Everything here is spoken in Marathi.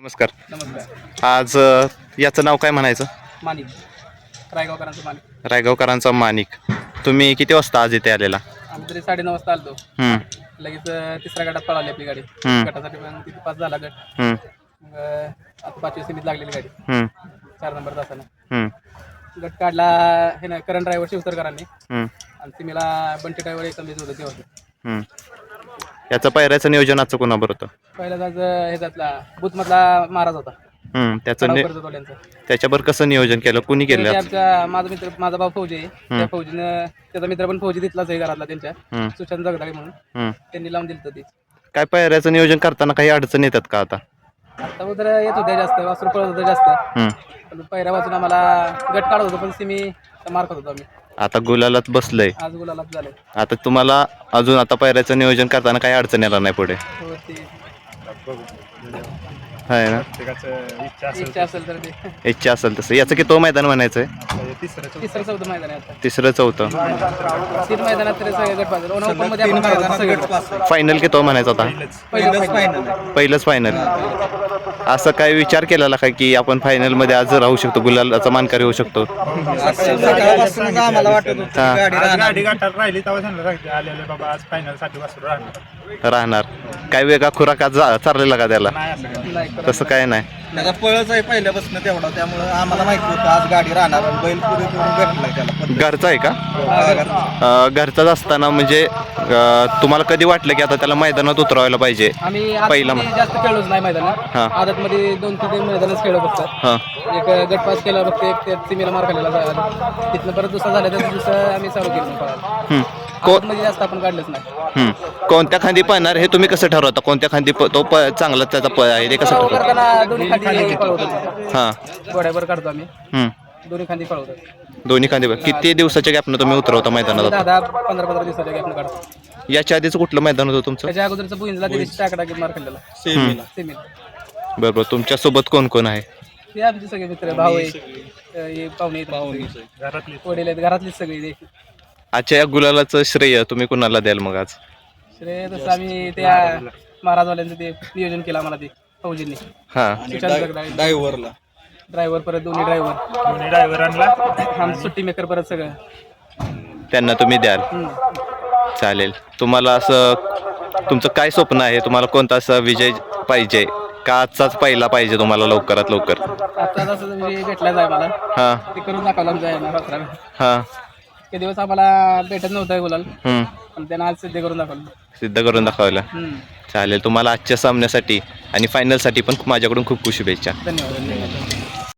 नमस्कार. नमस्कार. आज अ, याचं नाव काय म्हणायचं? माणिक रायगावकरांचं माणिक रायगावकरांचा माणिक तुम्ही किती वाजता आज इथे आलेला? आम्ही तरी साडेनऊ वाजता आलतो. हम्म, लगेच अं, तिसऱ्या गटात पळाली आपली गाडी. हम्म. गटासाठी पण तिथे पास झाला गट. हम्म, मग अं, आता पाचवी सीमित लागलेली गाडी. हम्म, चार नंबर तासानं हम्म, गट काढला हे ना करण ड्रायव्हर शिवतरकरांनी हम्म, आणि सिमीला बंटी ड्रायव्हर बेस होतं ते होते हम्म. याचं पायऱ्याचं नियोजन आजचं कोणाबरोबर होतं? पहिला आज ह्याच्यातला बुथमधला महाराज होता. हम्म, त्याचं नि- त्याच्याबरोबर कसं नियोजन केलं? कुणी केलं? ते आज? आमच्या माझा मित्र माझा भाऊ फौजी आहे. त्या फौजीनं त्याचा मित्र पण फौजी तिथलाच आहे घरातला त्यांच्या. हम्म, सुशांत जगदाळे म्हणून. हम्म. त्यांनी लावून दिलं ते. काय पायऱ्याचं नियोजन करताना काही अडचण येतात का आता? आता उतर येत होत्या जास्त वासरू पळत होतं जास्त. हम्म. पण पहिऱ्या वाजून आम्हाला गट काढत होतो पण सिमी मारत होतो आम्ही. आता गुलालात बसलंय. आज गुलाला झाले आता तुम्हाला अजून आता पायऱ्याचं नियोजन करताना काही अडचण येणार नाही पुढे. हो ते आहे ना? इच्छा असेल तर ते. इच्छा असेल तसं. याचं की तो मैदान म्हणायचं आहे तिसरं चौथं. मैदान आहे आता. तिसरं चौथं. तीन मैदानात तरी सगळे गट पाहिजे आपण सगळे फायनल की तो म्हणायचा होता पहिलं फायनल पहिलंच फायनल असं काय विचार केलेला का की आपण फायनलमध्ये आज राहू शकतो? गुलालाचा मानकरी होऊ शकतो. आम्हाला वाटत होतं? हा. गाडी आज राहणार. गाडी गाठात राहिली तेव्हा त्यांना सांगितलं आलेले बाबा आज फायनलसाठी वासरू राहणार. राहणार. काय वेगळा खुराक आज जा- चाललेला का त्याला? नाही असं काही. नाही करत. तसं काय नाही. त्याचा पळच आहे पहिल्यापासून तेवढा त्यामुळे आम्हाला माहिती होतं आज गाडी राहणार आणि बैल पुढे करून भेटलाय त्याला. घरचा आहे का. अं, घरचाच असताना म्हणजे अं, तुम्हाला कधी वाटलं की आता त्याला मैदानात उतरवायला पाहिजे? आम्ही पहिला आदतमध्ये जास्त खेळलोच नाही हा. मैदानात आदत मध्ये दोन तीन मैदानच फक्त. हां. एक गट पास केला फक्त एक त्या सिमीला मार खाल्लेला झाला तिथनं परत दुसरा झाला तर दुसरं आम्ही चालू केलं पळायला हं. को मध्ये जास्त आपण काढलंच नाही. हं. कोणत्या खांदी पळणार हे तुम्ही कसं ठरवता? कोणत्या खांदी प- तो प चांगला त्याचा प आहे ते कसं ठरवता? करताना दोन्ही पळवतो हां. गोड्यावर काढतो आम्ही. हं. दोन्ही खांदी पळवतो. दोन्ही खांदी प- किती दिवसाच्या गॅपनं तुम्ही उतरवता मैदानात आता? दहा पंधरा पंधरा दिवसाच्या गॅपनं काढतो. याच्या आधीच कुठलं मैदान होतं तुमचं? त्याच्या अगोदरचं बुईंजला ते दिवशी टाकडा घेऊन मार खाल्लेला. सेमीला. सिमीत बरोबर तुमच्यासोबत कोण कोण आहे? ते आमचे सगळे मित्र भाऊ आहे अं, हे पाहुणे आहेत. घरातली वडील आहेत घरातलीच सगळी ते. आजच्या या गुलालाचं श्रेय तुम्ही कुणाला द्याल मग आज? श्रेय तसं आम्ही त्या महाराजवाल्यांचं ते नियोजन केलं आम्हाला ते. फौजींनी. हां. ड्रायव्हरला. ड्रायव्हर परत दोन्ही ड्रायव्हर दोन्ही ड्रायव्हर. आणला आमचं सुट्टी मेकर परत सगळं. त्यांना तुम्ही द्याल. हम्म. चालेल. तुम्हाला असं तुमचं काय स्वप्न आहे? तुम्हाला कोणता असा विजय पाहिजे? का आजचाच पहिला पाहिजे तुम्हाला लवकरात लवकर? आता जसं म्हणजे भेटला जाय मला हां. ते करून दाखवलं आमच्या यानं रात्राला हां. ते दिवस आम्हाला भेटत नव्हतं गुलाल हं. पण त्यानं आज सिद्ध करून दाखवलं. सिद्ध करून दाखवलं. हम्म. चालेल. तुम्हाला आजच्या सामन्यासाठी आणि फायनलसाठी पण माझ्याकडून खूप खूप शुभेच्छा. धन्यवाद.